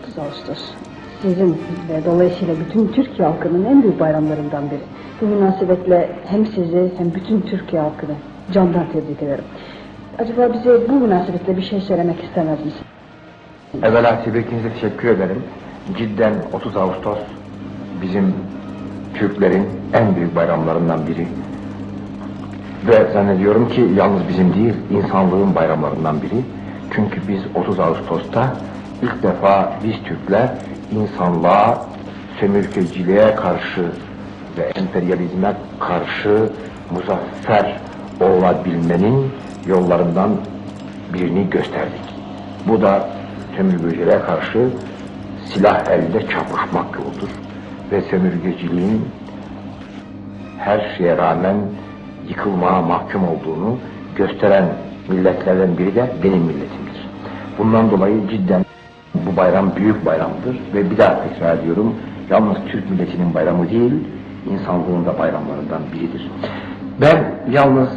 Bugün 30 Ağustos. Sizin ve dolayısıyla bütün Türkiye halkının en büyük bayramlarından biri. Bu münasebetle hem sizi hem bütün Türkiye halkını candan tebrik ederim. Acaba bize bu münasebetle bir şey söylemek istemez misiniz? Evvela tebrikinize teşekkür ederim. Cidden 30 Ağustos bizim Türklerin en büyük bayramlarından biri. Ve zannediyorum ki yalnız bizim değil, insanlığın bayramlarından biri. Çünkü biz 30 Ağustos'ta ilk defa biz Türkler insanlığa, sömürgeciliğe karşı ve emperyalizme karşı muzaffer olabilmenin yollarından birini gösterdik. Bu da sömürgeciliğe karşı silah elde çarpışmak yoludur. Ve sömürgeciliğin her şeye rağmen yıkılmaya mahkum olduğunu gösteren milletlerden biri de benim milletimdir. Bundan dolayı cidden bu bayram büyük bayramdır ve bir daha tekrar ediyorum yalnız Türk milletinin bayramı değil insanlığın da bayramlarından biridir. Ben yalnız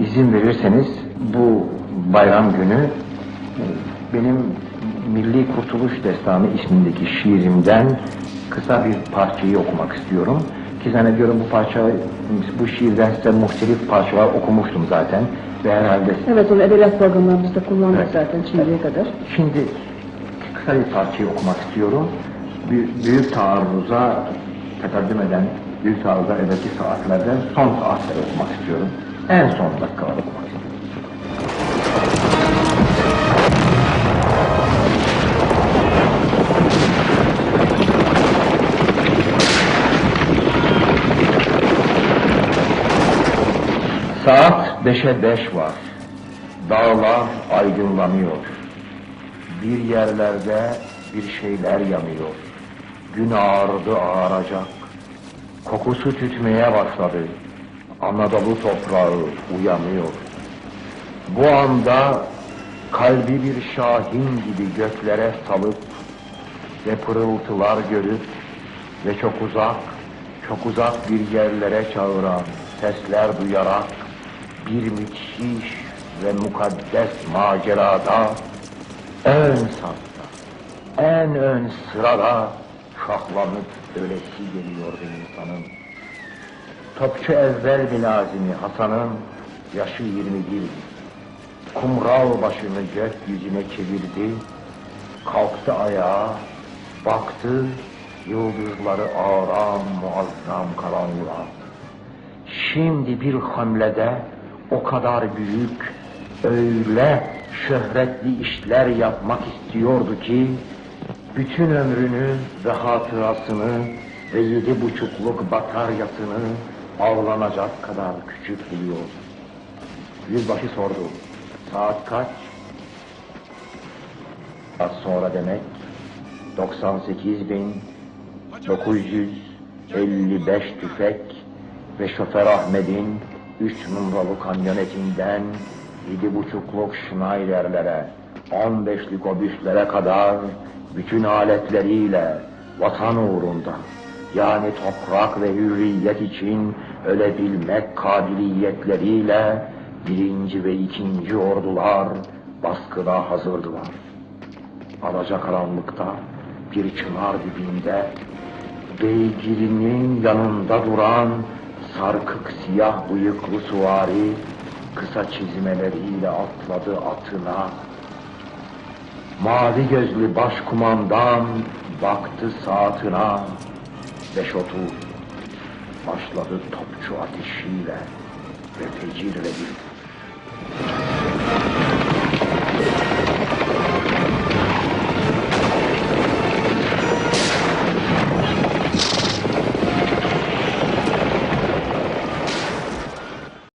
izin verirseniz bu bayram günü e, benim Milli Kurtuluş Destanı ismindeki şiirimden kısa bir parçayı okumak istiyorum. Ki zannediyorum bu parça, bu şiirden size muhtelif parçalar okumuştum zaten. Ve herhalde Evet onu edebiyat programlarımızda kullandık Evet. zaten şimdiye kadar. Şimdi kısa bir parçayı okumak istiyorum. Büyük, büyük taarruza tekaddüm eden, büyük taarruza evvelki saatlerden son saatleri okumak istiyorum. En son dakikaları okumak istiyorum. Saat beşe beş var. Dağlar aydınlanıyor. Bir yerlerde bir şeyler yanıyor. Gün ağardı ağaracak. Kokusu tütmeye başladı. Anadolu toprağı uyanıyor. Bu anda kalbi bir şahin gibi göklere salıp ve pırıltılar görüp ve çok uzak, çok uzak bir yerlere çağıran sesler duyarak bir müthiş ve mukaddes macerada ön safta, en ön sırada şahlanıp ölesi geliyordu insanın. Topçu evvel bilazimi Hasan'ın yaşı 21. Kumral başını gökyüzüne çevirdi, kalktı ayağa, baktı, yıldızları ağram muazzam karanlığa. Şimdi bir hamlede o kadar büyük, öyle şöhretli işler yapmak istiyordu ki, bütün ömrünü ve hatırasını ve yedi buçukluk bataryasını ağlanacak kadar küçük buluyordu. Yüzbaşı sordu, saat kaç? Az sonra demek 98.955 tüfek ve şoför Ahmet'in 3 numaralı kamyonetinden yedi buçukluk Schneider'lere, 15'lik obüslere kadar bütün aletleriyle vatan uğrunda yani toprak ve hürriyet için ölebilmek kabiliyetleriyle birinci ve ikinci ordular baskına hazırdılar. Alacakaranlıkta bir çınar dibinde beygirinin yanında duran sarkık siyah bıyıklı suvari kısa çizmeleriyle atladı atına. Mavi gözlü başkumandan baktı saatine. Beş otuz başladı topçu ateşiyle ve fecirle bir